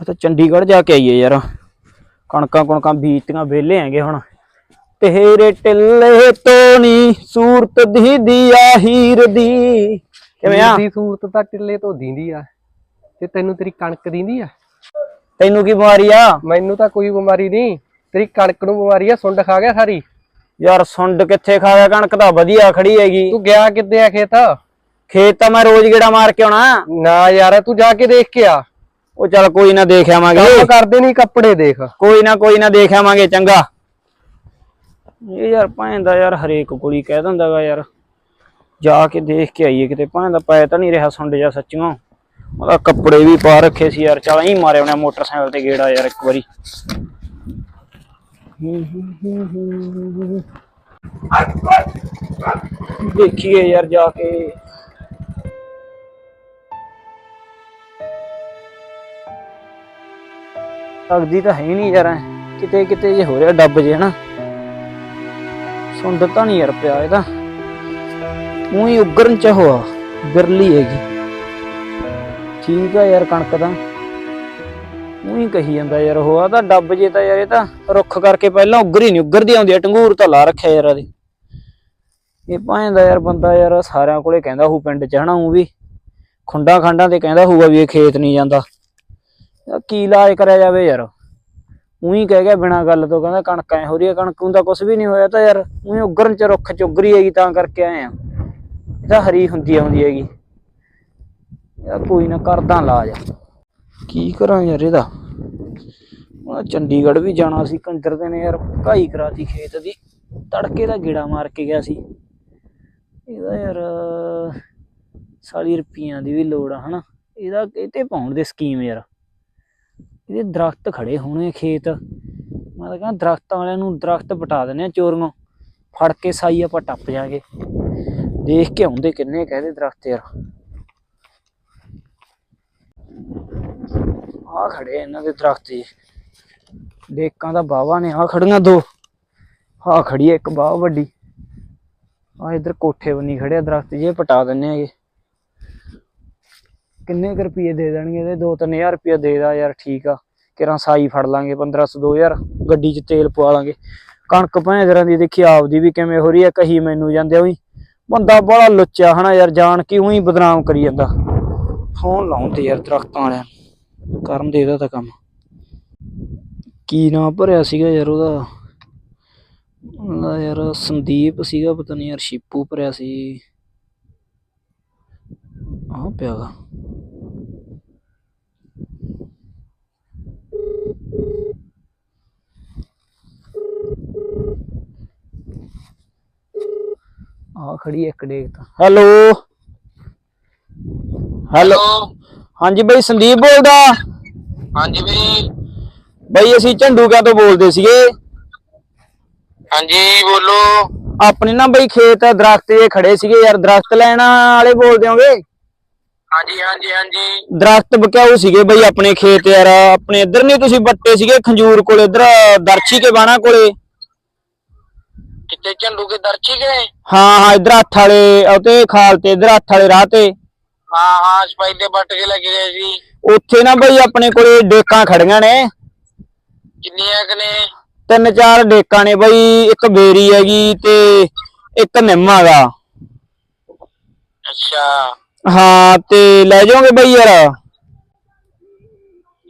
ਆ ਤਾਂ ਚੰਡੀਗੜ੍ਹ ਜਾ ਕੇ ਆਈਏ ਯਾਰ। ਕਣਕਾਂ ਕੁਣਕਾਂ ਬੀਜਤੀਆਂ ਵਿਹਲੇ ਹੈਗੇ ਹੁਣ। ਤੇਰੇ ਟਿੱਲੇ ਤੋਂ ਨੀ ਸੂਰਤ ਦੀ ਦੀਆ ਹੀਰ ਦੀ। ਕਿਵੇਂ ਆ? ਦੀ ਸੂਰਤ ਤਾਂ ਟਿੱਲੇ ਤੋਂ ਦੀਂਦੀ ਆ। ਤੇ ਤੈਨੂੰ ਤੇਰੀ ਕਣਕ ਦੀਂਦੀ ਆ? ਤੈਨੂੰ ਕੀ ਬਿਮਾਰੀ ਆ? ਮੈਨੂੰ ਤਾਂ ਕੋਈ ਬਿਮਾਰੀ ਨਹੀਂ। ਤੇਰੀ ਕਣਕ ਨੂੰ ਬਿਮਾਰੀ ਆ ਸੁੰਡ ਖਾ ਗਿਆ ਸਾਰੀ। ਯਾਰ ਸੁੰਡ ਕਿੱਥੇ ਖਾਇਆ ਕਣਕ ਤਾਂ ਵਧੀਆ ਖੜੀ ਹੈਗੀ। ਤੂੰ ਗਿਆ ਕਿੱਦੇ ਆ ਖੇਤ? ਖੇਤ ਤਾਂ ਮੈਂ ਰੋਜ਼ ਗੇੜਾ ਮਾਰ ਕੇ ਆਉਣਾ। ਨਾ ਯਾਰ ਤੂੰ ਜਾ ਕੇ ਦੇਖ ਕੇ ਆ। ਉਹ ਚੱਲ ਕੋਈ ਨਾ ਦੇਖ ਆਵਾਂਗੇ। ਕੰਮ ਕਰਦੇ ਨਹੀਂ ਕੱਪੜੇ ਦੇਖ। ਕੋਈ ਨਾ ਕੋਈ ਨਾ ਦੇਖ ਆਵਾਂਗੇ ਚੰਗਾ। ਇਹ ਯਾਰ ਭਾਂਦਾ ਯਾਰ ਹਰੇਕ ਕੁੜੀ ਕਹਿ ਦਿੰਦਾਗਾ ਯਾਰ। ਜਾ ਕੇ ਦੇਖ ਕੇ ਆਈਏ ਕਿਤੇ। ਭਾਂਦਾ ਪੈ ਤਾਂ ਨਹੀਂ ਰਿਹਾ ਸੁੰਡ ਜਾ ਸੱਚੀਆਂ ਉਹਦਾ ਕੱਪੜੇ ਵੀ ਪਾ ਰੱਖੇ ਸੀ ਯਾਰ। ਚਲ ਹੀ ਮਾਰੇ ਉਹਨੇ ਮੋਟਰਸਾਈਕਲ ਤੇ ਗੇੜਾ ਯਾਰ ਇੱਕ ਵਾਰੀ। ਦੇਖੀਏ ਯਾਰ ਜਾ ਕੇ। ਲੱਗਦੀ ਤਾਂ ਹੈ ਨਹੀਂ ਯਾਰ, ਕਿਤੇ ਕਿਤੇ ਜੇ ਹੋ ਰਿਹਾ ਡੱਬ ਜੇ, ਹਨਾ? ਸੁੰਡ ਤਾਂ ਨਹੀਂ ਯਾਰ ਪਿਆ ਇਹਦਾ। ਉਹੀ ਉਗਰਨ ਚ ਹੋਆ, ਬਿਰਲੀ ਹੈਗੀ। ਠੀਕ ਆ ਯਾਰ ਕਣਕ ਤਾਂ। ਉਹੀ ਕਹੀ ਜਾਂਦਾ ਯਾਰ ਉਹ, ਆ ਤਾਂ ਡੱਬ ਜੇ ਤਾਂ ਯਾਰ ਇਹ ਤਾਂ ਰੁੱਖ ਕਰਕੇ ਪਹਿਲਾਂ ਉੱਗਰ ਹੀ ਨਹੀਂ, ਉੱਗਰਦੀ ਆਉਂਦੀ ਆ, ਟੰਗੂਰ ਤਾਂ ਲਾ ਰੱਖਿਆ ਯਾਰ ਇਹਦੇ ਇਹ ਭਾਂਦਾ ਯਾਰ ਬੰਦਾ ਯਾਰ ਸਾਰਿਆਂ ਕੋਲੇ ਕਹਿੰਦਾ ਹੂ ਪਿੰਡ ਚ, ਹਨਾ, ਉਹ ਵੀ। ਖੁੰਡਾ ਖਾਂਡਾਂ ਤੇ ਕਹਿੰਦਾ ਹੋਊਗਾ ਵੀ ਇਹ ਖੇਤ ਨਹੀਂ ਜਾਂਦਾ। ਯਾਰ ਕੀ ਇਲਾਜ ਕਰਿਆ ਜਾਵੇ ਯਾਰ। ਉਹੀ ਕਹਿ ਗਿਆ ਬਿਨਾਂ ਗੱਲ ਤੋਂ, ਕਹਿੰਦਾ ਕਣਕ ਐ ਹੋ ਰਹੀ ਹੈ, ਕਣਕ ਨੂੰ ਤਾਂ ਕੁਝ ਵੀ ਨਹੀਂ ਹੋਇਆ ਤਾਂ ਯਾਰ ਉਹੀ ਉਗਰਨ ਚ ਰੁੱਖ ਚ ਉਗਰੀ ਹੈਗੀ ਤਾਂ ਕਰਕੇ ਆਏ ਆ। ਇਹ ਤਾਂ ਹਰੀ ਹੁੰਦੀ ਆਉਂਦੀ ਹੈਗੀ। ਯਾਰ ਕੋਈ ਨਾ ਕਰਦਾ ਇਲਾਜ। ਕੀ ਕਰਾਂ ਯਾਰ ਇਹਦਾ? ਉਹ ਚੰਡੀਗੜ੍ਹ ਵੀ ਜਾਣਾ ਸੀ, ਕੰਦਰ ਦੇ ਨੇ ਯਾਰ ਘਾਈ ਕਰਾਤੀ ਖੇਤ ਦੀ। ਤੜਕੇ ਦਾ ਗੇੜਾ ਮਾਰ ਕੇ ਗਿਆ ਸੀ। ਇਹਦਾ ਯਾਰ ਸਾਲੀ ਰੁਪਈਆਂ ਦੀ ਵੀ ਲੋੜ ਆ, ਹਨਾ। ਇਹਦਾ ਇਹ ਤੇ ਪਾਉਣ ਦੇ ਸਕੀਮ ਯਾਰ। ਇਹਦੇ ਦਰਖਤ ਖੜੇ ਹੋਣੇ ਖੇਤ। ਮੈਂ ਤਾਂ ਕਹਿੰਦਾ ਦਰਖਤਾਂ ਵਾਲਿਆਂ ਨੂੰ ਦਰਖਤ ਪਟਾ ਦਿੰਦੇ ਆ ਚੋਰੀਆਂ। ਫੜ ਕੇ ਸਾਈ ਆਪਾਂ ਟੱਪ ਜਾਾਂਗੇ। ਦੇਖ ਕੇ ਆਉਂਦੇ ਕਿੰਨੇ ਕਹਿੰਦੇ ਦਰਖਤ ਯਾਰ। ਆ ਖੜੇ ਇਹਨਾਂ ਦੇ ਦਰਖਤ ਜੀ। ਡੇਕਾਂ ਦਾ ਬਾਵਾ ਨੇ ਆ ਖੜੀਆਂ ਦੋ। ਆ ਖੜੀ ਆ ਇੱਕ ਬਾਹ ਵੱਡੀ। ਆ ਇਧਰ ਕੋਠੇ ਬੰਨੀ ਖੜੇ ਦਰਖਤ, ਜੇ ਪਟਾ ਦਿੰਨੇ ਆਗੇ ਕਿੰਨੇ ਕੁ ਰੁਪਏ ਦੇ ਦੇਣਗੇ? ਇਹਦੇ 2-3000 ਰੁਪਏ ਦੇ ਦਾ, ਯਾਰ ਠੀਕ ਆ। ਕਿਰਾਂ ਸਾਈ ਫੜ ਲਾਂਗੇ 1500 2000 ਗੱਡੀ 'ਚ ਤੇਲ ਪਵਾ ਲਾਂਗੇ। ਕਣਕ ਭੈਂਦਰਾਂ ਦੀ ਦੇਖੀ ਆਪਦੀ ਵੀ ਕਿਵੇਂ ਹੋ ਰਹੀ ਹੈ ਕਹੀ ਮੈਨੂੰ ਜਾਂਦੇ ਉਹੀ ਬੰਦਾ ਬੜਾ ਲੁੱਚਾ ਹਨਾ ਯਾਰ, ਜਾਣ ਕੇ ਉਹੀ ਬਦਨਾਮ ਕਰੀ ਜਾਂਦਾ। ਫੋਨ ਲਾਉਣ ਤੇ ਯਾਰ ਦਰਖਤਾਂ ਵਾਲਿਆਂ ਨੂੰ। ਕਰਨ ਦੇ ਇਹਦਾ ਤਾਂ ਕੰਮ। ਕੀ ਨਾਂ ਭਰਿਆ ਸੀਗਾ ਯਾਰ ਉਹਦਾ? ਉਹਦਾ ਯਾਰ ਸੰਦੀਪ ਸੀਗਾ, ਪਤਾ ਨਹੀਂ ਯਾਰ, ਸ਼ਿਪੂ ਭਰਿਆ ਸੀ। ਆਹ ਪਿਆਗਾ ਆ ਖੜੀ ਇੱਕ ਡੇਕ ਤਾਂ। ਹੈਲੋ। ਹੈਲੋ। ਹਾਂਜੀ ਬਈ ਸੰਦੀਪ ਬੋਲਦਾ? ਹਾਂਜੀ ਬਈ। ਬਈ ਅਸੀਂ ਝੰਡੂਕਾ ਤੋਂ ਬੋਲਦੇ ਸੀਗੇ? ਹਾਂਜੀ ਬੋਲੋ। ਆਪਣੇ ਨਾ ਬਈ ਖੇਤ ਦਰਖਤ ਜੇ ਖੜੇ ਸੀਗੇ ਯਾਰ ਦਰਖਤ ਲੈਣ ਵਾਲੇ ਬੋਲਦੇ ਹੋਗੇ? ਹਾਂਜੀ ਹਾਂਜੀ ਹਾਂਜੀ। ਦਰਖਤ ਬਕਿਆਊ ਸੀਗੇ ਬਈ ਆਪਣੇ ਖੇਤ ਯਾਰ। ਆਪਣੇ ਇੱਧਰ ਨਹੀਂ ਤੁਸੀਂ ਬੱਟੇ ਸੀਗੇ ਖੰਜੂਰ ਕੋਲੇ ਇੱਧਰ ਦਰਸ਼ੀ ਕੇ ਬਾਣਾ ਕੋਲੇ। ਕਿੱਥੇ ਝੰਡੂ ਕੇ ਦਰਚੀ ਗਏ? ਹਾਂ ਹਾਂ ਇੱਧਰ ਅੱਠ ਵਾਲੇ ਉਤੇ ਖਾਲ ਤੇ ਇੱਧਰ ਅੱਠ ਵਾਲੇ ਰਾਹ ਤੇ। ਹਾਂ ਹਾਂ ਸਪਾਈ ਦੇ ਬੱਟ ਕੇ ਲੱਗੇ ਗਏ ਸੀ। ਉੱਥੇ ਨਾ ਬਈ ਆਪਣੇ ਕੋਲੇ ਡੇਕਾਂ ਖੜੀਆਂ ਨੇ। ਕਿੰਨੀਆਂ ਕਨੇ ਤਿੰਨ ਚਾਰ ਡੇਕਾਂ ਨੇ ਬਈ ਇੱਕ ਬੇਰੀ ਹੈਗੀ ਤੇ ਇੱਕ ਨਿੰਮ ਹੈਗਾ ਅੱਛਾ। ਹਾਂ ਤੇ ਲੈ ਜਾਓਗੇ ਬਈ ਯਾਰ?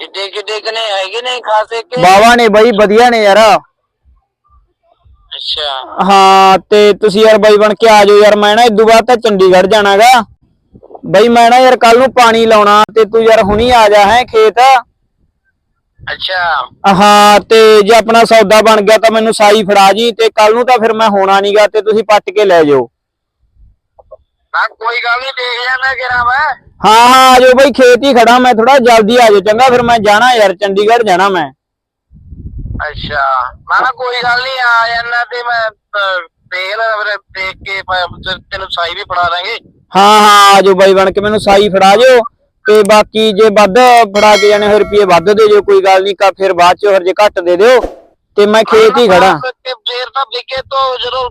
ਕਿੱਡੇ ਕਿੱਡੇ ਕਨੇ ਹੈਗੇ ਨੇ ਖਾਸੇ ਕੇ ਬਾਵਾ ਨੇ ਬਈ ਵਧੀਆ ਨੇ ਯਾਰ। ਅੱਛਾ। ਹਾਂ ਤੇ ਤੁਸੀਂ ਯਾਰ ਬਾਈ ਬਣ ਕੇ ਆ ਜਾਓ ਯਾਰ ਮੈਂ ਨਾ ਇਦੋਂ ਬਾਅਦ ਤਾਂ ਚੰਡੀਗੜ੍ਹ ਜਾਣਾਗਾ। ਬਈ ਮੈਂ ਨਾ ਯਾਰ ਕੱਲ ਨੂੰ ਪਾਣੀ ਲਾਉਣਾ ਤੇ ਤੂੰ ਯਾਰ ਹੁਣੀ ਆ ਜਾ ਹੈ ਖੇਤ। ਅੱਛਾ। ਹਾਂ ਤੇ ਜੇ ਆਪਣਾ ਸੌਦਾ ਬਣ ਗਿਆ ਤਾਂ ਮੈਨੂੰ ਸਾਈ ਫੜਾ ਜੀ ਤੇ ਕੱਲ ਨੂੰ ਤਾਂ ਫਿਰ ਮੈਂ ਹੋਣਾ ਨਹੀਂਗਾ ਤੇ ਤੁਸੀਂ ਪੱਟ ਕੇ ਲੈ ਜਾਓ। ਨਾ ਕੋਈ ਗੱਲ ਨਹੀਂ ਦੇਖ ਜਾਣਾ ਕਿਰਾ ਮੈਂ ਹਾਂ ਹਾਂ ਆ ਜਾਓ ਬਈ ਖੇਤ ਹੀ ਖੜਾ ਮੈਂ ਥੋੜਾ ਜਲਦੀ ਆ ਜਾਓ ਚੰਗਾ ਫਿਰ ਮੈਂ ਜਾਣਾ ਯਾਰ ਚੰਡੀਗੜ੍ਹ ਜਾਣਾ ਮੈਂ। ਅੱਛਾ। ਮੈਂ ਨਾ ਕੋਈ ਗੱਲ ਨਹੀਂ ਆ ਜਾਣਾ ਤੇ ਮੈਂ ਅਹ, ਦੇਖ ਲੈ ਫਿਰ ਦੇਖ ਕੇ ਤੇ ਤੈਨੂੰ ਸਾਈ ਵੀ ਫੜਾ ਦਾਂਗੇ। ਹਾਂ ਹਾਂ ਆ ਜਾਓ ਬਾਈ ਬਣ ਕੇ ਮੈਨੂੰ ਸਾਈ ਫੜਾ ਜਾਓ ਤੇ ਬਾਕੀ ਜੇ ਵੱਧ ਫੜਾ ਕੇ ਜਾਣੇ ਹੋਏ ਰੁਪਏ ਵੱਧ ਦੇ ਦਿਓ ਕੋਈ ਗੱਲ ਨਹੀਂ ਕਾ ਫਿਰ ਬਾਅਦ ਚ ਫਿਰ ਜੇ ਘੱਟ ਦੇ ਦਿਓ ਤੇ ਮੈਂ ਖੇਤ ਹੀ ਖੜਾ ਤੇ ਫੇਰ ਤਾਂ ਵਿਕੇ ਤੋਂ ਜਦੋਂ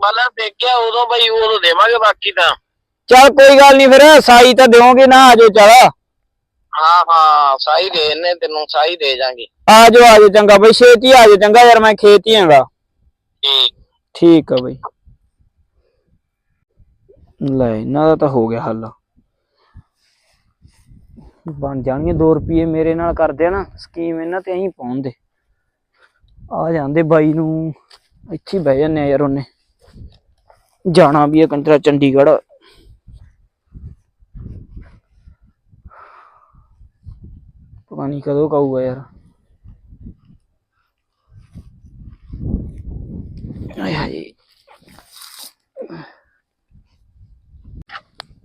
ਮਾਲਾ ਦੇਖਿਆ ਉਦੋਂ ਬਈ ਉਦੋਂ ਦੇਵਾਂਗੇ ਬਾਕੀ ਤਾਂ। ਚਲ ਕੋਈ ਗੱਲ ਨਹੀਂ ਫਿਰ ਸਾਈ ਤਾਂ ਦਿਓਗੇ ਨਾ ਆ ਜਾਓ ਚਲ। ਹਾਂ ਹਾਂ ਸਾਈ ਦੇ ਇਹਨੇ ਤੈਨੂੰ ਸਾਈ ਦੇ ਜਾਾਂਗੇ। ਆ ਜਾਓ ਆ ਜਾਓ ਚੰਗਾ ਬਈ ਛੇਤੀ ਆ ਜਾਓ ਚੰਗਾ ਯਾਰ ਮੈਂ ਖੇਤ ਹੀ ਆਂਗਾ। ਠੀਕ। ਠੀਕ ਆ ਬਈ। ਲੈ ਇਹਨਾਂ ਦਾ ਤਾਂ ਹੋ ਗਿਆ ਹੱਲ। ਬਣ ਜਾਣਗੇ 2 ਰੁਪਏ ਮੇਰੇ ਨਾਲ ਕਰਦੇ ਆ ਨਾ ਸਕੀਮ ਇਹਨਾਂ ਤੇ ਐਂ ਪਾਉਂਦੇ ਆ ਜਾਂਦੇ ਬਾਈ ਨੂੰ ਇੱਥੇ ਬਹਿ ਜਾਂਦੇ ਆ ਯਾਰ ਉਹਨੇ। ਜਾਣਾ ਵੀ ਹੈ ਕੰਤਰਾ ਚੰਡੀਗੜ੍ਹ। ਪਤਾ ਨਹੀਂ ਕਦੋਂ ਕਹੂਗਾ ਯਾਰ। ਆਏ ਹਾਏ।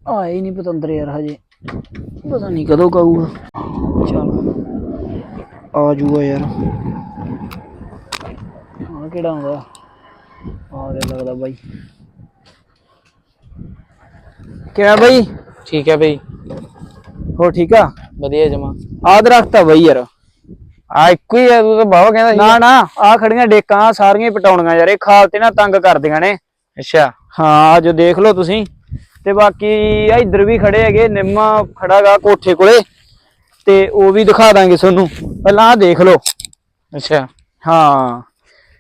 ਆਏ ਨਹੀਂ ਪਤੰਦਰ ਯਾਰ ਹਜੇ। ਪਤਾ ਨਹੀਂ ਕਦੋਂ ਕਹੂਗਾ ਚਲ। ਆ ਜੂਗਾ ਯਾਰ। ਆ ਕਿਹੜਾ ਆਉਂਦਾ? ਆ ਗਿਆ ਲੱਗਦਾ ਬਾਈ। ਕਿਆ ਬਾਈ? ਠੀਕ ਹੈ ਬਈ। ਹੋ ਠੀਕ ਆ? ਵਧੀਆ ਜਮਾ। ਆ ਦਰਖਤ ਆ ਬਾਈ ਯਾਰ। ਆ ਇੱਕੋ ਹੀ ਆ ਤੂੰ ਤਾਂ ਬਾਵਾ ਕਹਿੰਦਾ ਨਾ ਨਾ ਆ ਖੜੀਆਂ ਡੇਕਾਂ ਆਹ ਸਾਰੀਆਂ ਹੀ ਪਟਾਉਣੀਆਂ ਯਾਰ ਇਹ ਖਾਲ ਤੇ ਨਾ ਤੰਗ ਕਰਦੀਆਂ ਨੇ। ਅੱਛਾ। ਹਾਂ ਜੋ ਦੇਖ ਲਓ ਤੁਸੀਂ। ਤੇ ਬਾਕੀ ਆ ਇੱਧਰ ਵੀ ਖੜੇ ਹੈਗੇ ਨਿੰਮਾ ਖੜਾਗਾ ਕੋਠੇ ਕੋਲੇ। ਤੇ ਉਹ ਵੀ ਦਿਖਾ ਦਾਂਗੇ ਤੁਹਾਨੂੰ। ਪਹਿਲਾਂ ਆ ਦੇਖ ਲਓ। ਅੱਛਾ। ਹਾਂ।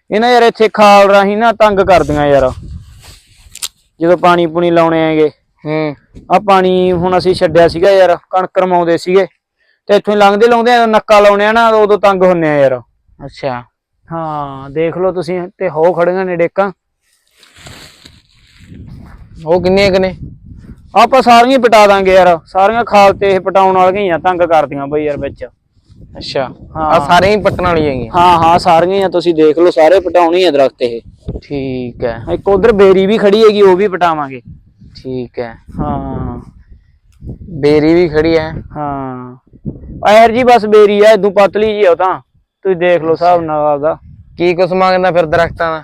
ਇਹ ਨਾ ਯਾਰ ਇੱਥੇ ਖਾਲ ਰਾਹੀਂ ਨਾ ਤੰਗ ਕਰਦੀਆਂ ਯਾਰ। ਜਦੋਂ ਪਾਣੀ ਪੂਣੀ ਲਾਉਣੇ ਹੈਗੇ। ਹੂੰ। ਆ ਪਾਣੀ ਹੁਣ ਅਸੀਂ ਛੱਡਿਆ ਸੀਗਾ ਯਾਰ ਕਣਕ ਰਮਾਉਂਦੇ ਸੀਗੇ। ਤੇ ਇੱਥੋਂ ਹੀ ਲੰਘਦੇ ਲਾਉਂਦੇ ਆ ਨੱਕਾ ਲਾਉਣੇ ਆ ਨਾ ਉਦੋਂ ਤੰਗ ਹੁੰਨੇ ਆ ਯਾਰ। ਅੱਛਾ। ਹਾਂ ਦੇਖ ਲਓ ਤੁਸੀਂ ਤੇ ਹੋ ਖੜੀਆਂ ਨੇ ਡੇਕਾਂ। ਉਹ ਕਿੰਨੇ ਕਨੇ ਆਪਾਂ ਸਾਰੀਆਂ ਹੀ ਪਟਾ ਦਾਂਗੇ ਯਾਰ ਸਾਰੀਆਂ ਖਾਲ ਤੇ ਇਹ ਪਟਾਉਣ ਵਾਲੀਆਂ ਹੀ ਆ ਤੰਗ ਕਰਦੀਆਂ ਬਈ ਯਾਰ ਵਿੱਚ। ਅੱਛਾ। ਹਾਂ। ਆ ਸਾਰੇ ਹੀ ਪੱਟਣ ਵਾਲੀਆਂ ਹੈਗੀਆਂ। ਹਾਂ ਹਾਂ ਸਾਰੀਆਂ ਹੀ ਆ ਤੁਸੀਂ ਦੇਖ ਲਓ ਸਾਰੇ ਪਟਾਉਣੀ ਆ ਦਰਖਤ ਇਹ। ਠੀਕ ਹੈ। ਇੱਕ ਉਧਰ ਬੇਰੀ ਵੀ ਖੜੀ ਹੈਗੀ ਉਹ ਵੀ ਪਟਾਵਾਂਗੇ। ਠੀਕ ਹੈ। ਹਾਂ। ਬੇਰੀ ਵੀ ਖੜੀ ਹੈ। ਹਾਂ। ਆਇਰ ਜੀ ਬਸ ਬੇਰੀ ਆ ਇਦੋਂ ਪਤਲੀ ਜੀ ਆ ਉਹ ਤਾਂ। ਤੁਸੀਂ ਦੇਖ ਲਓ ਹਿਸਾਬ ਨਾਲ ਆਪਦਾ। ਕੀ ਕੁਛ ਮੰਗਦਾ ਫਿਰ ਦਰਖਤਾਂ ਦਾ?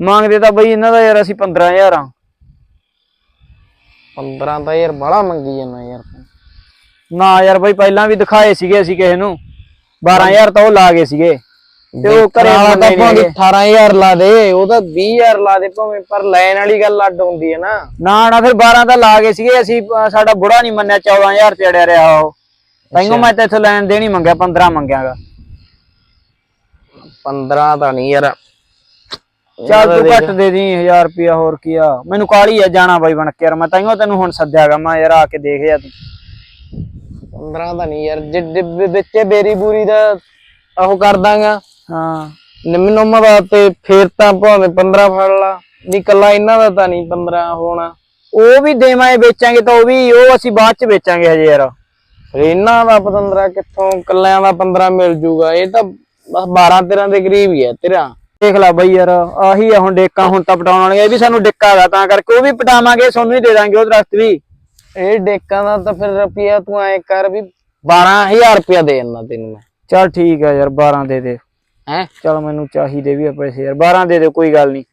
ਮੰਗਦੇ ਤਾਂ ਬਈ ਇਹਨਾਂ ਦਾ ਯਾਰ ਅਸੀਂ 15000 ਆ। 15 ਤਾਂ ਯਾਰ ਬੜਾ ਮੰਗੀ ਜਾਂਦਾ ਯਾਰ। ਨਾ ਯਾਰ ਬਈ ਪਹਿਲਾਂ ਵੀ ਦਿਖਾਏ ਸੀਗੇ ਅਸੀਂ ਕਿਸੇ ਨੂੰ। 12000 ਤਾਂ ਉਹ ਲਾ ਗਏ ਸੀਗੇ। ਤੇ ਉਹ ਘਰੇ ਤਾਂ ਮੰਨੇ ਨੀ ਭਾਵੇਂ ਹੈਗੇ। 18000 ਲਾ ਦੇ ਉਹ ਤਾਂ 20000 ਲਾ ਦੇ ਭਾਵੇਂ ਪਰ ਲੈਣ ਵਾਲੀ ਗੱਲ ਅੱਡ ਹੁੰਦੀ ਹੈ ਨਾ। ਨਾ ਨਾ ਫਿਰ 12 ਤਾਂ ਲਾ ਗਏ ਸੀਗੇ ਅਸੀਂ ਸਾਡਾ ਬੁੜਾ ਨਹੀਂ ਮੰਨਿਆ 14000 ਤੇ ਅੜਿਆ ਰਿਹਾ ਉਹ। ਤੈਨੂੰ ਮੈਂ ਤਾਂ ਇੱਥੋਂ ਲੈਣ ਦੇਣੀ ਮੰਗਿਆ 15 ਮੰਗਿਆਗਾ। 15 ਤਾਂ ਨਹੀਂ ਯਾਰ। ਚੱਲ ਤੂੰ ਘੱਟ ਦੇ ਦੀ 1000 ਰੁਪਿਆ ਹੋਰ ਕੀ ਆ। ਮੈਨੂੰ ਕਾਲੀ ਆ ਜਾਣਾ ਬਾਈ ਬਣ ਕੇ ਯਾਰ ਮੈਂ ਤਾਈਓ ਤੈਨੂੰ ਹੁਣ ਸੱਦਿਆਗਾ ਮੈਂ ਯਾਰ ਆ ਕੇ ਦੇਖ ਜਾ ਤੂੰ। 15 ਤਾਂ ਨਹੀਂ ਯਾਰ ਜਿੱਡੇ ਵਿੱਚੇ ਬੇਰੀ ਬੂਰੀ ਦਾ ਉਹ ਕਰ ਦਾਂਗਾ। ਹਾਂ। ਨਿਮਨੋਮਾ ਦਾ ਤੇ ਫੇਰ ਤਾਂ ਭਾਵੇਂ 15 ਫੜ ਲਾ ਵੀ ਕੱਲਾ ਇਹਨਾਂ ਦਾ ਤਾਂ ਨਹੀਂ 15 ਹੋਣਾ। ਉਹ ਵੀ ਦੇਵਾਂਗੇ ਵੇਚਾਂਗੇ ਤਾਂ ਉਹ ਵੀ ਉਹ ਅਸੀਂ ਬਾਅਦ ਚ ਵੇਚਾਂਗੇ ਹਜੇ ਯਾਰ। ਇਹਨਾਂ ਦਾ 15 ਕਿੱਥੋਂ ਕੱਲਿਆਂ ਦਾ 15 ਮਿਲ ਜੂਗਾ? ਇਹ ਤਾਂ ਬਸ 12 13 ਦੇ ਕਰੀਬ ਹੀ ਹੈ ਤੇਰਾ। ਦੇਖ ਲੈ ਬਾਈ ਯਾਰ ਆਹੀ ਆ ਹੁਣ ਡੇਕਾਂ ਹੁਣ ਤਾਂ ਪਟਾਉਣ ਵਾਲੀਆਂ ਇਹ ਵੀ ਸਾਨੂੰ ਡਿੱਕਾ ਹੈਗਾ ਤਾਂ ਕਰਕੇ ਉਹ ਵੀ ਪਟਾਵਾਂਗੇ ਤੁਹਾਨੂੰ ਹੀ ਦੇ ਦਾਂਗੇ ਉਹ ਦਰਖਤ ਵੀ। ਇਹ ਡੇਕਾਂ ਦਾ ਤਾਂ ਫਿਰ ਰੁਪਿਆ ਤੂੰ ਐ ਕਰ ਵੀ 12000 ਰੁਪਿਆ ਦੇ ਦੇਣਾ ਤੈਨੂੰ ਮੈਂ। ਚੱਲ ਠੀਕ ਆ ਯਾਰ 12 ਦੇ ਦੇ। ਹੈ? ਚੱਲ ਮੈਨੂੰ ਚਾਹੀਦੇ ਵੀ ਆ ਪੈਸੇ ਯਾਰ 12 ਦੇ ਦੇ ਕੋਈ ਗੱਲ ਨਹੀਂ।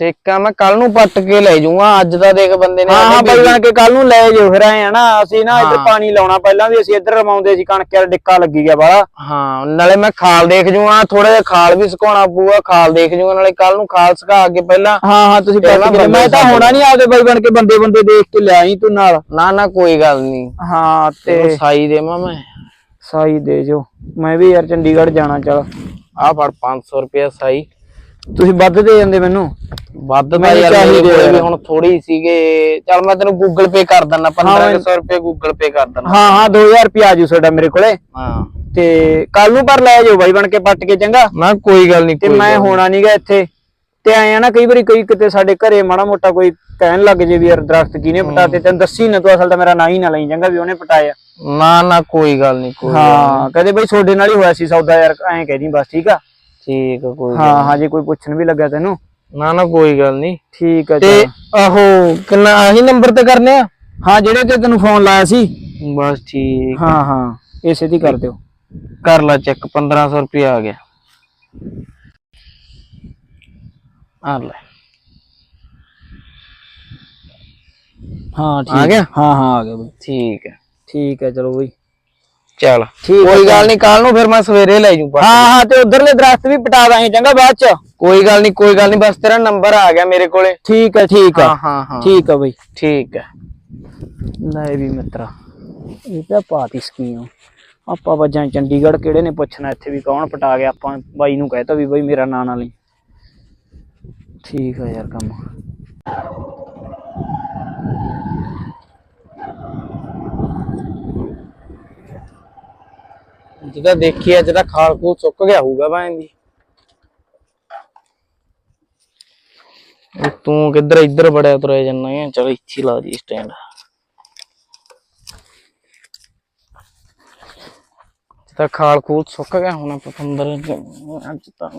ਡੇਕਾਂ ਮੈਂ ਕੱਲ ਨੂੰ ਪੱਟ ਕੇ ਲੈ ਜਾਊਂਗਾ ਅੱਜ ਦਾ ਦੇਖ ਬੰਦੇ ਨੇ ਹਾਂ ਹਾਂ ਬਾਈ ਬਣ ਕੇ ਕੱਲ ਨੂੰ ਲੈ ਜਿਓ ਫਿਰ ਆਏ ਆ ਨਾ ਅਸੀਂ ਨਾ ਇੱਧਰ। ਪਾਣੀ ਲਾਉਣਾ ਪਹਿਲਾਂ ਵੀ ਅਸੀਂ ਇੱਧਰ ਰਮਾਉਂਦੇ ਸੀ ਕਣਕ ਯਾਰ ਡਿੱਕਾ ਲੱਗੀ ਗਿਆ ਬਾਲਾ ਹਾਂ ਨਾਲੇ ਮੈਂ ਖਾਲ ਦੇਖ ਜੂਗਾ ਥੋੜਾ ਜਿਹਾ ਖਾਲ ਵੀ ਸੁਕਾਉਣਾ ਪਊਗਾ ਖਾਲ ਦੇਖ ਜੂਗਾ ਨਾਲੇ ਕੱਲ ਨੂੰ ਖਾਲ ਸੁਕਾ ਕੇ ਪਹਿਲਾਂ ਹਾਂ ਹਾਂ ਤੁਸੀਂ ਪਹਿਲਾਂ ਮੈਂ ਤਾਂ ਹੋਣਾ ਨਹੀਂ ਆਪਦੇ ਬਾਈ ਬਣ ਕੇ ਬੰਦੇ ਬੰਦੇ ਦੇਖ ਕੇ ਲਿਆਈ ਤੂੰ ਨਾਲ। ਨਾ ਨਾ ਕੋਈ ਗੱਲ ਨਹੀਂ ਹਾਂ ਤੇ ਤੇ ਸਾਈ ਦੇਵਾਂ ਮੈਂ। ਸਾਈ ਦੇ ਜੋ। ਮੈਂ ਵੀ ਯਾਰ ਚੰਡੀਗੜ੍ਹ ਜਾਣਾ ਚੱਲ। ਆ ਫੜ 500 ਰੁਪਏ ਸਾਈ। ਤੁਸੀਂ ਵੱਧ ਦੇ ਜਾਂਦੇ ਮੈਨੂੰ? ਵੱਧ ਤਾਂ ਮੈਨੂੰ ਯਾਰ ਚਾਹੀਦੇ ਵੀ। ਹੁਣ ਥੋੜੀ ਸੀਗੇ। ਚੱਲ ਮੈਂ ਤੈਨੂੰ ਗੂਗਲ ਪੇ ਕਰ ਦਿੰਦਾ ਹਾਂ, 1500 ਰੁਪਏ ਗੂਗਲ ਪੇ ਕਰ ਦਿੰਦਾ। ਹਾਂ ਹਾਂ 2000 ਰੁਪਏ ਆ ਜੂ ਤੁਹਾਡਾ ਮੇਰੇ ਕੋਲੇ। ਹਾਂ। ਤੇ ਕੱਲ ਨੂੰ ਪਰ ਲੈ ਜਾਓ ਬਾਈ ਬਣ ਕੇ ਪੱਟ ਕੇ ਚੰਗਾ? ਨਾ ਕੋਈ ਗੱਲ ਨਹੀਂ ਤੇ ਮੈਂ ਹੋਣਾ ਨਹੀਂਗਾ ਇੱਥੇ। ਤੇ ਆਏ ਆ ਨਾ ਕਈ ਵਾਰੀ ਕਈ ਕਿਤੇ ਸਾਡੇ ਘਰੇ ਮਾੜਾ ਮੋਟਾ ਕੋਈ ਕਹਿਣ ਲੱਗ ਜੇ ਵੀ ਯਾਰ ਦਰਖਤ ਕਿਹਨੇ ਪਟਾਤੇ ਤੈਨੂੰ ਦੱਸੀ ਨਾ ਤੂੰ ਅਸਲ ਤਾਂ ਮੇਰਾ ਨਾਂ ਹੀ ਨਾ ਲਈ ਚੰਗਾ ਵੀ ਉਹਨੇ ਪਟਾਇਆ। ਨਾ ਨਾ ਕੋਈ ਗੱਲ ਨਹੀਂ ਕੋਈ ਹਾਂ ਕਦੇ ਬਈ ਤੁਹਾਡੇ ਨਾਲ ਹੀ ਹੋਇਆ ਸੀ ਸੌਦਾ ਯਾਰ ਐਂ ਕਹਿ ਦੀ ਬਸ ਠੀਕ ਆ। ਠੀਕ ਆ ਕੋਈ ਹਾਂ ਹਾਂ ਜੇ ਕੋਈ ਪੁੱਛਣ ਵੀ ਲੱਗਾ ਤੈਨੂੰ। ਨੀ। ਨਾ ਕੋਈ ਗੱਲ ਨਹੀਂ ਠੀਕ ਆ ਤੇ ਆਹੋ ਕਿੰਨਾ ਆਹੀ ਨੰਬਰ ਤੇ ਕਰਨੇ ਆ? ਹਾਂ ਜਿਹੜੇ ਤੇ ਤੈਨੂੰ ਫੋਨ ਲਾਇਆ ਸੀ। ਬਸ ਠੀਕ ਹਾਂ ਹਾਂ ਇਸੇ ਦੀ ਕਰ ਦਿਓ। ਕਰ ਲਾ ਚੈੱਕ 1500 ਰੁਪਏ ਆ ਗਿਆ। ਆ ਲੈ। ਹਾਂ ਠੀਕ। ਆ ਗਿਆ? ਹਾਂ ਹਾਂ ਆ ਗਿਆ ਬਈ। ਠੀਕ ਹੈ ਠੀਕ ਹੈ ਚਲੋ ਬਈ। ਚੱਲ। ਠੀਕ ਕੋਈ ਗੱਲ ਨਹੀਂ ਕੱਲ ਨੂੰ ਫਿਰ ਮੈਂ ਸਵੇਰੇ ਲੈ ਜੂ ਹਾਂ ਹਾਂ ਤੇ ਉਧਰਲੇ ਦਰਖਤ ਵੀ ਪਟਾ ਦਾਂਗੇ ਚੰਗਾ ਬਾਅਦ ਚ। ਕੋਈ ਗੱਲ ਨਹੀਂ ਕੋਈ ਗੱਲ ਨਹੀਂ ਬਸ ਤੇਰਾ ਨੰਬਰ ਆ ਗਿਆ ਮੇਰੇ ਕੋਲੇ। ਠੀਕ ਹੈ ਠੀਕ ਹੈ। ਹਾਂ ਹਾਂ ਹਾਂ। ਠੀਕ ਹੈ ਬਈ। ਠੀਕ ਹੈ। ਲੈ ਵੀ ਮਿੱਤਰਾ ਇਹ ਤਾਂ ਪਾਤੀ ਸਕੀਮ। ਆਪਾਂ ਵੱਜਾਂ ਚੰਡੀਗੜ੍ਹ ਕਿਹੜੇ ਨੇ ਪੁੱਛਣਾ ਇੱਥੇ ਵੀ ਕੌਣ ਪਟਾ ਗਿਆ ਆਪਾਂ ਬਾਈ ਨੂੰ ਕਹਿਤਾ ਵੀ ਬਾਈ ਮੇਰਾ ਨਾਂ ਨਾ ਲਈ ਠੀਕ ਆ ਯਾਰ ਕੰਮ। ਜਿਹਦਾ ਦੇਖੀ ਅੱਜ ਤਾਂ ਖਾਲ ਖੂਲ ਸੁੱਕ ਗਿਆ ਹੋਊਗਾ ਭਾਂ ਦੀ ਤੂੰ ਕਿੱਧਰ ਇੱਧਰ ਬੜਿਆ ਤੁਰਿਆ ਜੰਨਾ ਹੈ ਚਲ ਇੱਥੇ ਹੀ ਲਾ ਦੀ ਸਟੈਂਡ ਤਾਂ ਖਾਲ ਖੂਲ ਸੁੱਕ ਗਿਆ ਹੁਣ ਪਤੰਦਰ, ਅੱਜ ਤਾਂ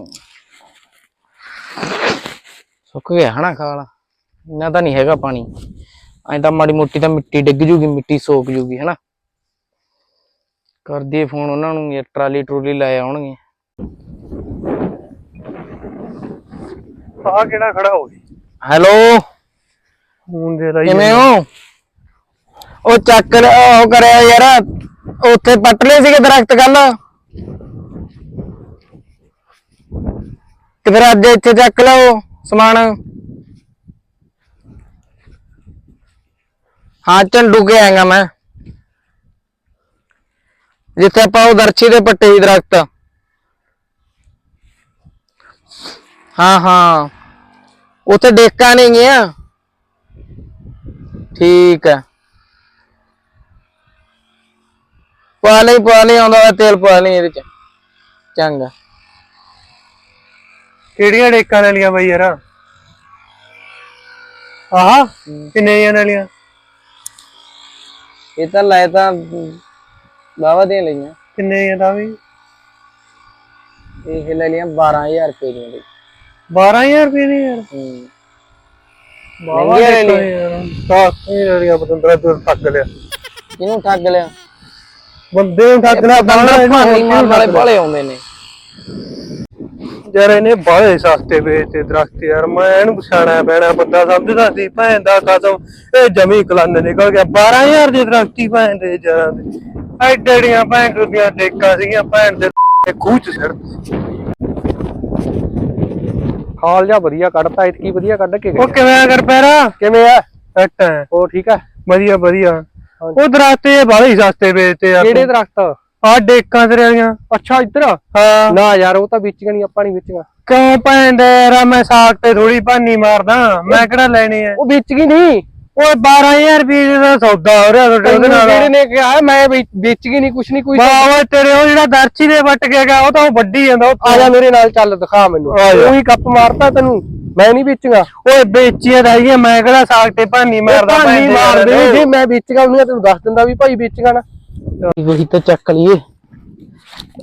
ਸੁੱਕ ਗਿਆ ਹਨਾ ਖਾਲ। ਇੰਨਾ ਤਾਂ ਨਹੀਂ ਹੈਗਾ ਪਾਣੀ। ਐਂ ਤਾਂ ਮਾੜੀ ਮੋਟੀ ਤਾਂ ਮਿੱਟੀ ਡਿੱਗ ਜੂਗੀ, ਮਿੱਟੀ ਸੋਕ ਜੂਗੀ, ਹਨਾ। ਕਰ ਦਈਏ ਫੋਨ ਉਹਨਾਂ ਨੂੰ ਯਾਰ ਟਰਾਲੀ ਟਰੂਲੀ ਲੈ ਆਉਣਗੇ। ਆ ਕਿਹੜਾ ਖੜਾ ਹੋ ਗਿਆ? ਹੈਲੋ? ਫੋਨ ਦੇ ਰਹੀ ਕਿਵੇਂ ਹੋ? ਉਹ ਚੱਕ ਉਹ ਕਰਿਆ ਯਾਰ ਉੱਥੇ ਪੱਟ ਲਏ ਸੀਗੇ ਦਰਖਤ ਕੱਲ। ਤੇ ਫਿਰ ਅੱਜ ਇੱਥੇ ਚੱਕ ਲਓ ਸਮਾਨ। ਹਾਂ ਝੰਡੂ ਕੇ ਆਏਗਾ ਮੈਂ। ਜਿੱਥੇ ਆਪਾਂ ਉਹ ਦਰਛੀ ਦੇ ਪੱਟੇ ਸੀ ਦਰਖਤ ਹਾਂ ਹਾਂ। ਉੱਥੇ ਡੇਕਾਂ ਨਹੀਂ ਗਿਆ ਠੀਕ ਹੈ ਪਾ ਲਈ ਪਾ ਲਈ ਆਉਂਦਾ ਤੇਲ ਪਾ ਲਈ ਇਹਦੇ ਚ। ਚੰਗਾ। ਕਿਹੜੀਆਂ ਡੇਕਾਂ ਵਾਲੀਆਂ ਬਈ ਯਾਰ? ਆਹ ਕਿੰਨੇ ਦੀਆਂ ਵਾਲੀਆਂ ਇਹ ਤਾਂ ਲੈ ਤਾਂ ਬਾਵਾ ਦੀਆਂ ਲਈਆਂ। ਕਿੰਨੇ ਦੀਆਂ ਦਾ ਵੀ? ਇਹ ਲੈ ਲਈਆਂ 12000 ਰੁਪਏ ਦੀਆਂ ਬਈ। 12000 ਰੁਪਏ ਦੀ ਯਾਰ। ਹੂੰ। ਬਾਵਾ ਮਹਿੰਗੀਆਂ ਲੈ ਲਈਆਂ। ਤਾਂ ਇਹ ਵਾਲੀਆਂ ਪਤੰਦਰਾ ਤੂੰ ਠੱਗ ਲਿਆ। ਕਿਹਨੂੰ ਠੱਗ ਲਿਆ? ਬੰਦੇ ਨੂੰ ਠੱਗ ਲਿਆ ਬੰਦਰ ਭਾਣੀ ਮਾਰ ਵਾਲੇ ਆਉਂਦੇ ਨੇ। ਯਾਰ ਇਹਨੇ ਬਾਲੇ ਸਸਤੇ ਵੇਚਤੇ ਦਰਖਤ ਯਾਰ ਮੈਂ ਇਹਨੂੰ ਸਿਆਣਾ ਪੈਣਾ ਬੰਦਾ ਸਮਝਦਾ ਸੀ ਭੈਣ ਦਾ ਕਸਮ। ਇਹ ਜਮੀ ਕਲੰਨ ਨਿਕਲ ਗਿਆ 12000 ਦੇ ਦਰਖਤੀ ਭੈਣ ਦੇ ਜਰਾਂ ਦੇ। ਐਡੜੀਆਂ ਭੈਣ ਦੀਆਂ ਡੇਕਾਂ ਸੀਗੀਆਂ ਭੈਣ ਦੇ ਖੂਹ ਚ ਸਿਰ। ਖਾਲ ਜਾ ਵਧੀਆ ਕੱਢਤਾ ਇਤਕੀ ਵਧੀਆ ਕੱਢ ਕੇ ਉਹ ਕਿਵੇਂ ਆ ਕਰ ਪੈਰਾ? ਕਿਵੇਂ ਆ? ਸੈੱਟ ਹੈ ਉਹ ਠੀਕ ਆ? ਵਧੀਆ ਵਧੀਆ। ਉਹ ਦਰਖਤ ਇਹ ਹੀ ਸਸਤੇ ਵੇਚਤੇ ਯਾਰ ਕਿਹੜੇ ਦਰਖਤ? ਆ ਡੇਕਾਂ ਤੇਰੇ ਵਾਲੀਆਂ। ਅੱਛਾ ਇੱਧਰ ਹਾਂ। ਨਾ ਯਾਰ ਉਹ ਤਾਂ ਵੇਚੀਆਂ ਨਹੀਂ ਆਪਾਂ ਨਹੀਂ ਵੇਚੀਆਂ। ਕਿਉਂ ਭੈਣ ਦੇ ਯਾਰ ਮੈਂ ਸਾਗ ਤੇ ਥੋੜੀ ਭਾਨੀ ਮਾਰਦਾ। ਮੈਂ ਕਿਹੜਾ ਲੈਣੀ ਹੈ ਉਹ ਵੇਚ ਗਈ ਨਹੀਂ? ਓਏ 12000 ਰੁਪਏ ਦਾ ਸੌਦਾ ਹੋ ਰਿਹਾ ਤੁਹਾਡੇ ਉਹਦੇ ਨਾਲ। ਕਿਹੜੇ ਨੇ ਕਿਹਾ ਮੈਂ ਵੇਚ ਗਈ ਨਹੀਂ ਕੁਛ ਨਹੀਂ ਕੋਈ ਵਾਹ ਤੇਰੇ ਉਹ ਜਿਹੜਾ ਦਰਚੀ ਦੇ ਵੱਟ ਕੇ ਗਿਆ ਉਹ ਤਾਂ ਉਹ ਵੱਡੀ ਜਾਂਦਾ ਆ ਜਾ ਮੇਰੇ ਨਾਲ ਚੱਲ ਦਿਖਾ ਮੈਨੂੰ। ਆ। ਉਹੀ ਕੱਪ ਮਾਰਤਾ ਤੈਨੂੰ। ਮੈਂ ਨਹੀਂ ਵੇਚੂਗਾ ਓਏ ਵੇਚੀਏ ਤਾਂ ਹੈਗੀ ਆ, ਮੈਂ ਕਿਹੜਾ ਸਾਗ ਤੇ ਭਾਨੀ ਮਾਰਦਾ ਭਾਨੀ ਭੈਣ ਦੇ ਮਾਰ ਦੇ ਯਾਰ। ਜੇ ਮੈਂ ਵੇਚਗਾ ਉਹਨੂੰ ਤੈਨੂੰ ਦੱਸ ਦਿੰਦਾ ਵੀ ਭਾਈ ਵੇਚਗਾ ਨਾ। ਉਹੀ ਤਾਂ ਚੱਕ ਲਈਏ।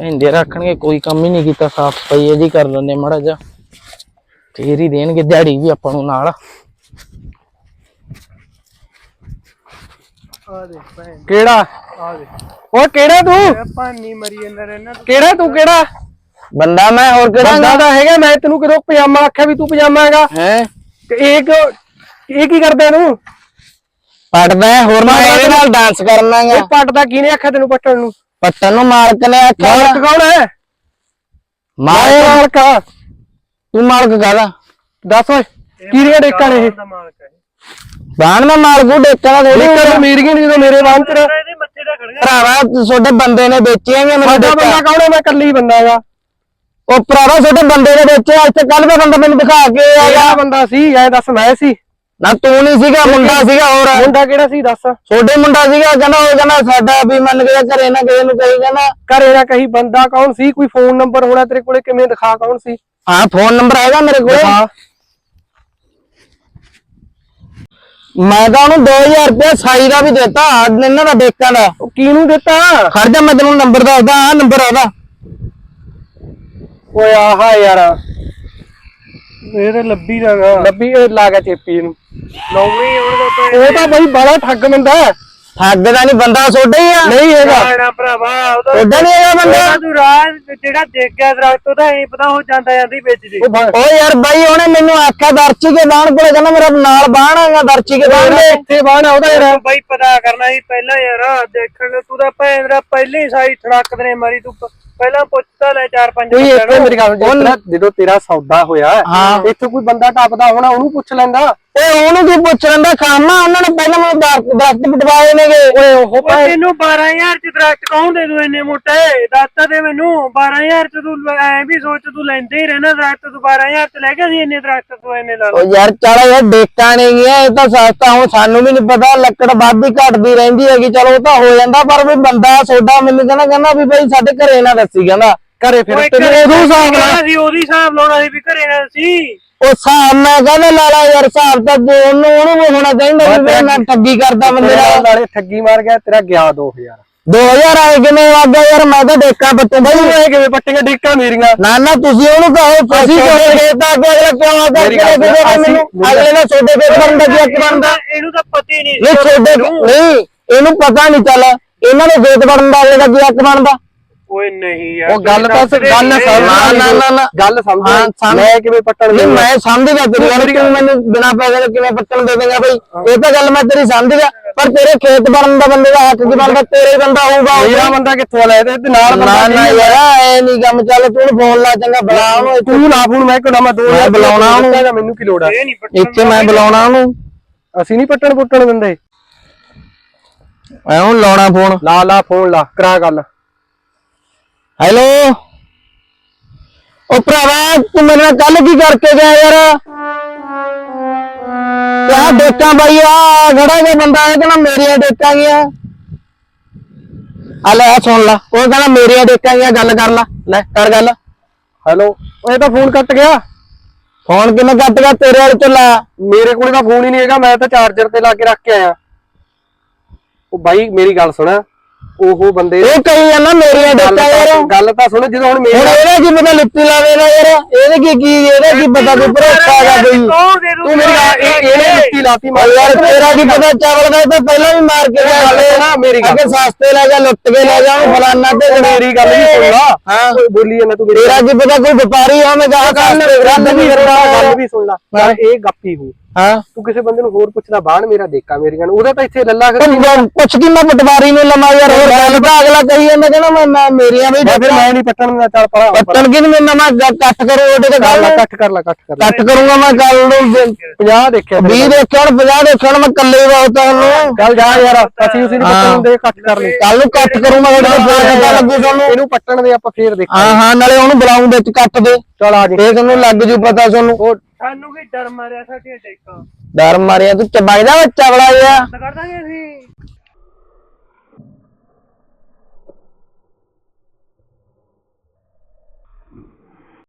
ਇੰਦੇ ਰੱਖਣਗੇ ਕੋਈ ਕੰਮ ਹੀ ਨਹੀਂ ਕੀਤਾ ਸਾਫ਼ ਸਫ਼ਾਈ ਇਹਦੀ ਕਰ ਲੈਂਦੇ ਮੜਾ ਜਾ ਫੇਰ ਹੀ ਦੇਣਗੇ ਦਿਹਾੜੀ ਵੀ ਆਪਾਂ ਨੂੰ ਨਾਲ। ਆ ਦੇ ਭੈਣ। ਕਿਹੜਾ? ਆ ਦੇ ਉਹ ਕਿਹੜਾ ਤੂੰ? ਭਾਨੀ ਮਰੀ ਜਾਂਦਾ ਰਹਿਣਾ ਕਿਹੜਾ ਤੂੰ ਕਿਹੜਾ? ਬੰਦਾ ਮੈਂ ਹੋਰ ਬੰਦਾ ਦਾ ਹੈਗਾ ਮੈਂ ਤੈਨੂੰ ਕਿਦੋਂ ਪਜਾਮਾ ਆਖਿਆ ਵੀ ਤੂੰ ਪਜਾਮਾ ਹੈਗਾ? ਹੈ? ਇਹ ਇਹ ਕੀ ਕਰਦਾ ਤੂੰ ਪੜਦਾ ਹੈ, ਹੋਰ ਮੈਂ ਇਹਦੇ ਨਾਲ ਡਾਂਸ ਕਰਨਾਗਾ ਇਹ ਪੱਟ ਦਾ ਕਿਹਨੇ ਆਖਿਆ ਤੈਨੂੰ ਪੱਟਣ ਨੂੰ? ਪੱਟਣ ਨੂੰ ਮਾਲਕ ਨੇ ਆਖਿਆ ਮਾਲਕ ਕੌਣ ਹੈ? ਮਾਲਕ? ਮਾਲਕ ਆ। ਤੂੰ ਮਾਲਕ ਕਾਹਦਾ? ਦੱਸ ਓਏ ਕਿਹੜੀਆਂ ਡੇਕਾਂ ਨੇ ਇਹ? ਦਾ ਮਾਲਕ ਹੈ ਬਾਣ ਮੈਂ ਮਾਲਕੂ ਡੇਕਾਂ ਦਾ ਥੋੜੀ ਡੇਕਾਂ ਮੇਰੀਆਂ ਨਹੀਂ ਜਦੋਂ ਮੇਰੇ ਵਾਂਚ ਰ ਇਹਦੇ ਮੱਥੇ ਦਾ ਖੜੀਆਂ ਭਰਾਵਾ ਤੁਹਾਡੇ ਬੰਦੇ ਨੇ ਵੇਚੀਆਂ ਮੈਨੂੰ ਸਾਡਾ ਡੇਕਾਂ। ਬੰਦਾ ਕੌਣ ਹੈ? ਮੈਂ ਇਕੱਲੀ ਬੰਦਾ ਹੈਗਾ ਉਹ ਭਰਾਵਾ ਤੁਹਾਡੇ ਬੰਦੇ ਨੇ ਵੇਚਿਆ ਇੱਥੇ ਕੱਲ ਦਾ ਬੰਦਾ ਮੈਨੂੰ ਦਿਖਾ ਕੇ ਆਇਆ। ਕਿਹੜਾ ਬੰਦਾ ਸੀ ਐ ਦੱਸ ਮੈਂ ਸੀ। ਨਾ ਤੂੰ ਨਹੀਂ ਸੀਗਾ ਮੁੰਡਾ ਸੀਗਾ ਹੋਰ। ਮੁੰਡਾ ਕਿਹੜਾ ਸੀ ਦੱਸ? ਛੋਟੇ ਮੁੰਡਾ ਸੀਗਾ ਕਹਿੰਦਾ ਉਹ ਕਹਿੰਦਾ ਸਾਡਾ ਵੀ ਮੰਨ ਕੇ ਘਰੇ ਨਾ ਕਿਸੇ ਨੂੰ ਕਹੀ ਕਹਿੰਦਾ। ਘਰੇ ਦਾ ਕਹੀ ਬੰਦਾ ਕੌਣ ਸੀ? ਕੋਈ ਫੋਨ ਨੰਬਰ ਹੋਣਾ ਤੇਰੇ ਕੋਲੇ ਕਿਵੇਂ ਦਿਖਾ ਕੌਣ ਸੀ? ਹਾਂ ਫੋਨ ਨੰਬਰ ਹੈਗਾ ਮੇਰੇ ਕੋਲ। ਮੈਂ ਤਾਂ ਉਹਨੂੰ 2000 ਰੁਪਏ ਸਾਈ ਦਾ ਵੀ ਦਿੱਤਾ ਇਹਨਾਂ ਦਾ ਡੇਕਾਂ ਦਾ। ਉਹ ਕਿਹਨੂੰ ਦਿੱਤਾ? ਖੜ ਜਾ ਮੈਂ ਤੈਨੂੰ ਨੰਬਰ ਦੱਸਦਾ ਆ ਨੰਬਰ ਉਹਦਾ। ਓਏ ਆਹਾ ਯਾਰ। ਇਹ ਤਾਂ ਲੱਭੀ ਦਾਗਾ ਲੱਭੀ ਇਹ ਲਾ ਗਿਆ ਚੇਪੀ ਨੂੰ। ਤਾਂ ਉਹ ਤਾਂ ਬਈ ਬੜਾ ਠੱਗ ਬੰਦਾ। ਹੈ। ਠੱਗ ਦਾ ਨਹੀਂ ਬੰਦਾ ਛੋਟਾ ਹੀ ਆ। ਨਹੀਂ ਹੈਗਾ। ਭੈਣਾ ਭਰਾਵਾ ਉਹਦਾ ਛੋਟਾ ਨਹੀਂ ਹੈਗਾ ਬੰਦਾ। ਤੂੰ ਰਾਹ ਜਿਹੜਾ ਦੇਖ ਗਿਆ ਦਰਖਤ ਉਹਦਾ ਇਹ ਪਤਾ ਉਹ ਜਾਂਦਾ ਜਾਂਦੀ ਵਿੱਚ ਬ- ਓ ਯਾਰ ਬਾਈ ਉਹਨੇ ਮੈਨੂੰ ਆਖਿਆ ਦਰਚੀ ਕੇ ਬਾਣ ਕੋਲੇ ਕਹਿੰਦਾ ਮੇਰਾ ਨਾਲ ਬਾਣ ਹੈਗਾ ਦਰਚੀ ਕੇ ਬਾਣ ਦੇ। ਇੱਥੇ ਬਾਣ ਉਹਦਾ ਯਾਰ। ਬਾਈ ਪਤਾ ਕਰਨਾ ਸੀ ਪਹਿਲਾਂ ਯਾਰ ਦੇਖਣ ਨੂੰ ਤੂੰ ਤਾਂ ਭੈਣ ਦਾ ਪਹਿਲੇ ਹੀ ਸਾਈ ਠੜਕ ਨੇ ਮਾਰੀ ਤੂੰ ਪਹਿਲਾਂ ਪੁੱਛਤਾ ਲੈ ਚਾਰ ਪੰਜ ਕੋਈ ਇੱਥੇ ਨੂੰ। ਮੇਰੀ ਗੱਲ ਜਦੋਂ ਤੇਰਾ- ਸੌਦਾ ਹੋਇਆ ਹਾਂ। ਇੱਥੇ ਕੋਈ ਬੰਦਾ ਟੱਪਦਾ ਹੋਣਾ ਉਹਨੂੰ ਪੁੱਛ ਲੈਂਦਾ। ਓਏ ਉਹਨੂੰ ਕੀ ਪੁੱਛ ਲੈਂਦਾ ਖਾਮਾ ਉਹਨਾਂ ਨੇ ਪਹਿਲਾਂ ਮੈਨੂੰ ਦਰਖਤ ਦਰਖਤ ਪਟਵਾਏ ਨੇਗੇ ਓਏ ਉਹ ਉਹ ਤੈਨੂੰ 12000 ਚ ਦਰਖਤ ਕੌਣ ਦੇ ਦੂ ਇੰਨੇ ਮੋਟੇ? ਦੱਸ ਦੇ ਮੈਨੂੰ। 12000 ਚ ਤੂੰ ਐ ਵੀ ਸੋਚ ਤੂੰ ਲੈਂਦੇ ਹੀ ਰਹਿਣਾ ਦਰਖਤ ਤੂੰ 12000 ਚ ਲੈ ਕੇ ਸੀ ਇੰਨੇ ਦਰਖਤ ਤੂੰ ਇੰਨੇ ਲਾ ਉਹ ਯਾਰ ਚਲ ਇਹ ਡੇਕਾਂ ਨੇ ਗਿਆ ਇਹ ਤਾਂ ਸਸਤਾ ਹੁਣ ਸਾਨੂੰ ਵੀ ਨਹੀਂ ਪਤਾ ਲੱਕੜ ਵੱਧਦੀ ਘਟਦੀ ਰਹਿੰਦੀ ਹੈਗੀ। ਚਲੋ ਉਹ ਤਾਂ ਹੋ ਜਾਂਦਾ ਪਰ ਵੀ ਬੰਦਾ ਸੋਡਾ ਮੈਨੂੰ ਕਹਿੰਦਾ ਕਹਿੰਦਾ ਵੀ ਬਈ ਸਾਡੇ ਘਰੇ ਨਾ ਦੱਸੀ ਕਹਿੰਦਾ। ਘਰੇ ਫਿਰ ਤੈਨੂੰ ਉਦੋਂ ਹਿਸਾਬ ਲਾ ਸੀ ਉਹਦੀ ਹਿਸਾਬ ਲਾਉਣਾ ਸੀ ਵੀ ਘਰੇ ਨਾ ਸੀ ਉਹ ਹਿਸਾਬ ਮੈਂ ਕਹਿੰਦਾ ਲਾਲਾ ਯਾਰ ਹਿਸਾਬ ਤਾਂ ਜੋ ਉਹਨੂੰ ਉਹਨੂੰ ਵੀ ਹੋਣਾ ਚਾਹੀਦਾ ਵੀ ਬਈ ਮੈਂ ਠੱਗੀ ਕਰਦਾ ਬੰਦੇ ਨਾਲ। ਨਾਲੇ ਠੱਗੀ ਮਾਰ ਗਿਆ ਤੇਰਾ ਗਿਆ 2000 2000 ਆਏ ਕਿਵੇਂ ਵਾਗਾ ਯਾਰ? ਮੈਂ ਤਾਂ ਡੇਕਾਂ ਪੱਟੂ ਬਈ ਇਹ ਕਿਵੇਂ ਪੱਟੀਆਂ ਡਿੱਕਾਂ ਮੇਰੀਆਂ। ਨਾ ਨਾ ਤੁਸੀਂ ਉਹਨੂੰ ਕਹੋ ਅਸੀਂ ਕਿਉਂ ਖੇਤ ਆ ਕੇ ਅਗਲਾ ਕਿਉਂ ਆਦਾ ਮੇਰੀ ਗੱਲ ਸੁਣ, ਮੈਨੂੰ ਅਸੀਂ- ਅਗਲੇ ਨਾਲ ਛੋਟੇ ਖੇਤ ਬਣਦਾ ਕੀ ਇੱਕ ਬਣਦਾ? ਇਹਨੂੰ ਤਾਂ ਪਤਾ ਹੀ ਨਹੀਂ ਨਹੀਂ ਛੋਟੇ ਨਹੀਂ ਇਹਨੂੰ ਪਤਾ ਨਹੀਂ ਚੱਲ ਇਹਨਾਂ ਨੇ ਖੇਤ ਬਣਨ ਦਾ ਅਗਲੇ ਦਾ ਕੀ ਹੱਕ ਬਣਦਾ? ਓਏ ਨਹੀਂ ਯਾਰ ਉਹ ਗੱਲ ਤਾਂ ਦੇ ਗੱਲ। ਸਮਝ ਨਾ ਨਾ ਨਾ ਨਾ। ਗੱਲ ਸਮਝ। ਮੈਂ ਕਿਵੇਂ ਪੱਟਣ ਨਹੀਂ? ਮੈਂ ਸਮਝ ਗਿਆ ਤੇਰੀ ਗੱਲ ਕਿ ਮੈਨੂੰ ਬਿਨਾ ਪੈਸੇ ਦੇ ਕਿਵੇਂ ਪੱਟਣ ਦੇ ਦੇਗਾ ਬਈ? ਇਹ ਤਾਂ ਗੱਲ ਮੈਂ ਤੇਰੀ ਸਮਝ ਗਿਆ ਪਰ ਤੇਰੇ ਖੇਤ ਬਣਨ ਦਾ ਬੰਦੇ ਦਾ ਹੱਕ ਕੀ ਬਣਦਾ? ਤੇਰੇ ਬੰਦਾ ਹੋਊਗਾ ਉਹ ਮੇਰਾ ਬੰਦਾ ਕਿੱਥੋਂ ਲੈ ਤੇ ਨਾਲ ਨਾ ਬੰਦਾ ਨਾ ਯਾਰ ਐ ਨਹੀਂ ਕੰਮ ਚੱਲ ਤੂੰ ਫੋਨ ਲਾ ਚੰਗਾ ਬੁਲਾ ਉਹਨੂੰ ਤੂੰ ਨਾ ਫੋਨ ਮੈਂ ਕਿਹੜਾ ਮੈਂ ਦੋ ਮੈਂ ਬੁਲਾਉਣਾ ਉਹਨੂੰ। ਮੈਨੂੰ ਕੀ ਲੋੜ ਆ? ਇੱਥੇ ਮੈਂ ਬੁਲਾਉਣਾ ਉਹਨੂੰ। ਅਸੀਂ ਨਹੀਂ ਪੱਟਣ ਪੁੱਟਣ ਦਿੰਦੇ। ਐ ਉਹਨੂੰ ਲਾਉਣਾ ਫੋਨ। ਲਾ ਲਾ ਫੋਨ ਲਾ ਕਰਾ ਗੱਲ। ਹੈਲੋ? ਉਹ ਭਰਾਵਾ ਤੂੰ ਮੇਰੇ ਨਾਲ ਕੱਲ ਕੀ ਕਰਕੇ ਗਿਆ ਯਾਰ? ਕਿਆ ਡੇਕਾਂ ਬਾਈ ਆ ਖੜਾ ਜਿਹਾ ਬੰਦਾ ਹੈ ਕਹਿੰਦਾ ਮੇਰੀਆਂ ਡੇਕਾਂ ਗੀਆਂ ਆ ਲੈ ਆ ਸੁਣ ਲਾ ਉਹ ਕਹਿੰਦਾ ਮੇਰੀਆਂ ਡੇਕਾਂ ਗੀਆਂ ਗੱਲ ਕਰ ਲਾ ਲੈ ਕਰ ਗੱਲ। ਹੈਲੋ? ਇਹ ਤਾਂ ਫੋਨ ਕੱਟ ਗਿਆ। ਫੋਨ ਕਿਵੇਂ ਕੱਟ ਗਿਆ? ਤੇਰੇ ਵਾਲੇ ਤੋਂ ਲਾ। ਮੇਰੇ ਕੋਲ ਤਾਂ ਫੋਨ ਹੀ ਨਹੀਂ ਹੈਗਾ ਮੈਂ ਤਾਂ ਚਾਰਜਰ ਤੇ ਲਾ ਕੇ ਰੱਖ ਕੇ ਆਇਆ। ਉਹ ਬਾਈ ਮੇਰੀ ਗੱਲ ਸੁਣ। ਉਹ ਬੰਦੇ ਇਹ ਕਹੀ ਜਾਂਦਾ ਮੇਰੀਆਂ ਗੱਲ ਡੇਕਾਂ ਯਾਰ। ਗੱਲ ਤਾਂ ਸੁਣ ਜਦੋਂ ਹੁਣ ਹੁਣ ਮੇਰਾ ਇਹਦਾ ਕੀ ਪਤਾ ਲਿੱਤੀ ਲਾਵੇ ਨਾ ਯਾਰ। ਇਹਦੇ ਕੀ ਕੀ ਇਹਦਾ ਕੀ ਪਤਾ ਕੋਈ ਭਰੋਸਾ ਕੋਈ। ਦੇ ਦੂ ਤੂੰ ਮੇਰੀ ਇਹਨੇ ਮਿੱਟੀ ਲਾਤੀ ਓ ਯਾਰ ਤੇਰਾ ਕੀ ਪਤਾ ਚਾਵਲ ਦਾ ਤਾਂ ਪਹਿਲਾਂ ਵੀ ਮਾਰ ਕੇ ਗਿਆ ਗੱਲ ਸੁਣਾ ਮੇਰੀ ਗੱਲ। ਅੱਗੇ ਸਸਤੇ ਲੈ ਜਾ ਲੁੱਟ ਕੇ ਲੈ ਜਾ ਫਲਾਨਾ ਤੇ ਮੇਰੀ ਗੱਲ ਵੀ ਸੁਣ ਲਾ ਹਾਂ। ਬੋਲੀ ਜਾਂਦਾ ਤੂੰ ਮੇਰੀ ਤੇਰਾ ਕੀ ਪਤਾ ਕੋਈ ਵਪਾਰੀ ਹੋਵੇਗਾ ਗੱਲ ਗੱਲ ਵੀ ਸੁਣ ਲਾ ਗੱਲ ਵੀ ਸੁਣ ਲਾ। ਯਾਰ ਇਹ ਗੱਪੀ ਹੂੰ। ਹਾਂ। ਤੂੰ ਕਿਸੇ ਬੰਦੇ ਨੂੰ ਹੋਰ ਪੁੱਛਦਾ ਬਾਣ ਮੇਰਾ ਦੇਖਾ ਮੇਰੀਆਂ ਨੂੰ। ਉਹਦਾ ਤਾਂ ਇੱਥੇ ਲੱਲਾ ਕਰ ਤੂੰ ਪੁੱਛ ਕੀ ਮੈਂ ਪਟਵਾਰੀ ਨੂੰ ਲਮਾ ਯਾਰ ਹੋਰ ਗੱਲ ਤਾਂ ਅਗਲਾ ਕਹੀ ਜਾਂਦਾ ਕਹਿੰਦਾ ਮੈਂ ਮੈਂ ਮੇਰੀਆਂ ਵੀ ਫਿਰ ਮੈਂ ਨਹੀਂ ਪੱਟਣ ਦਾ ਚੱਲ ਪੜਾ ਪੱਟਣ ਕੀ ਮੈਂ? ਨਵਾਂ ਕੱਟ ਕਰੋ ਉਹਦੇ ਤੇ ਗੱਲ। ਕੱਟ ਕਰ ਲਾ ਕੱਟ ਕਰ ਕੱਟ ਕਰੂੰਗਾ ਮੈਂ ਕੱਲ ਨੂੰ। 50 ਦੇਖਿਆ 20 ਦੇਖਣ 50 ਦੇਖਣ ਮੈਂ ਕੱਲੇ ਬਹੁਤ ਉਹਨੂੰ। ਚੱਲ ਜਾ ਯਾਰ ਅਸੀਂ ਉਸੇ ਨੂੰ। ਪੱਟਣ ਦੇ ਕੱਟ ਕਰ ਲਈ। ਕੱਲ ਨੂੰ ਕੱਟ ਕਰੂੰਗਾ ਉਹਦੇ ਤੇ ਪਤਾ ਲੱਗੂ ਤੁਹਾਨੂੰ ਇਹਨੂੰ ਪੱਟਣ ਦੇ ਆਪਾਂ ਫੇਰ ਦੇਖਾਂ ਹਾਂ ਹਾਂ ਨਾਲੇ ਉਹਨੂੰ ਬੁਲਾਉਂ ਵਿੱਚ ਕੱਟ ਦੇ। ਚੱਲ ਆ ਜੀ। ਫੇਰ ਤੁਹਾਨੂੰ ਲੱਗ ਜੂ ਪਤਾ ਤੁਹਾਨੂੰ। ਸਾਨੂੰ ਕੀ ਡਰ ਮਾਰਿਆ ਸਾਡੀਆਂ ਡੇਕਾਂ ਡਰ ਮਾਰਿਆ ਤੂੰ ਦਾ ਬੱਚਾ ਬੜਾ ਜਿਹਾ। ਕਰ ਦਾਂਗੇ ਅਸੀਂ।